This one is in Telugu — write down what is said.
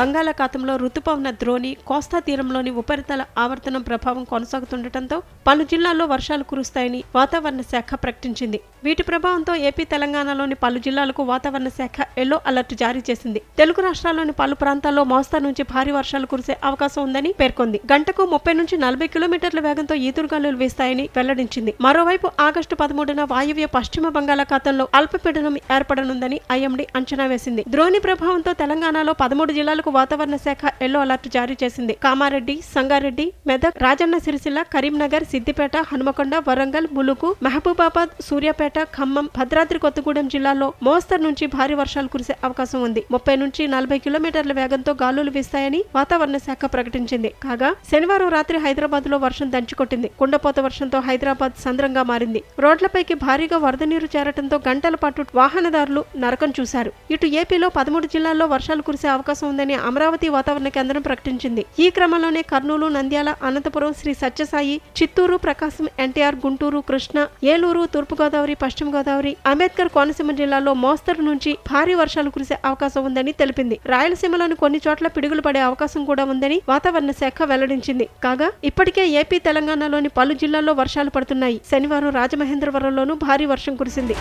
బంగాళాఖాతంలో రుతుపవన ద్రోణి కోస్తా తీరంలోని ఉపరితల ఆవర్తనం ప్రభావం కొనసాగుతుండటంతో పలు జిల్లాల్లో వర్షాలు కురుస్తాయని వాతావరణ శాఖ ప్రకటించింది. వీటి ప్రభావంతో ఏపీ తెలంగాణలోని పలు జిల్లాలకు వాతావరణ శాఖ ఎల్లో అలర్ట్ జారీ చేసింది. తెలుగు రాష్ట్రాల్లోని పలు ప్రాంతాల్లో మోస్తా నుంచి భారీ వర్షాలు కురిసే అవకాశం ఉందని పేర్కొంది. గంటకు ముప్పై నుంచి నలభై కిలోమీటర్ల వేగంతో ఈదురుగాలులు వీస్తాయని వెల్లడించింది. మరోవైపు ఆగస్టు పదమూడున వాయువ్య పశ్చిమ బంగాళాఖాతంలో అల్పపీడనం ఏర్పడనుందని ఐఎండీ అంచనా వేసింది. ద్రోణి ప్రభావంతో తెలంగాణలో పదమూడు జిల్లాలకు వాతావరణ శాఖ ఎల్లో అలర్ట్ జారీ చేసింది. కామారెడ్డి సంగారెడ్డి మెదక్ రాజన్న సిరిసిల్ల కరీంనగర్ సిద్దిపేట హనుమకొండ వరంగల్ ములుగు మహబూబాబాద్ సూర్యాపేట ఖమ్మం భద్రాద్రి కొత్తగూడెం జిల్లాల్లో మోస్తరు నుంచి భారీ వర్షాలు కురిసే అవకాశం ఉంది. ముప్పై నుంచి నలభై కిలోమీటర్ల వేగంతో గాలులు వీస్తాయని వాతావరణ శాఖ ప్రకటించింది. కాగా శనివారం రాత్రి హైదరాబాద్లో వర్షం దంచుకొట్టింది. కుండపోత వర్షంతో హైదరాబాద్ సంద్రంగా మారింది. రోడ్లపైకి భారీగా వరద నీరు చేరటంతో గంటల పాటు వాహనదారులు నరకం చూశారు. ఇటు ఏపీలో పదమూడు జిల్లాల్లో వర్షాలు కురిసే అవకాశం ఉందని అమరావతి వాతావరణ కేంద్రం ప్రకటించింది. ఈ క్రమంలోనే కర్నూలు నంద్యాల అనంతపురం శ్రీ సత్యసాయి చిత్తూరు ప్రకాశం ఎన్టీఆర్ గుంటూరు కృష్ణ ఏలూరు తూర్పుగోదావరి పశ్చిమ గోదావరి అంబేద్కర్ కోనసీమ జిల్లాలో మోస్తరు నుంచి భారీ వర్షాలు కురిసే అవకాశం ఉందని తెలిపింది. రాయలసీమలోని కొన్ని చోట్ల పిడుగులు పడే అవకాశం కూడా ఉందని వాతావరణ శాఖ వెల్లడించింది. కాగా ఇప్పటికే ఏపీ తెలంగాణలోని పలు జిల్లాల్లో వర్షాలు పడుతున్నాయి. శనివారం రాజమహేంద్రవరంలోనూ భారీ వర్షం కురిసింది.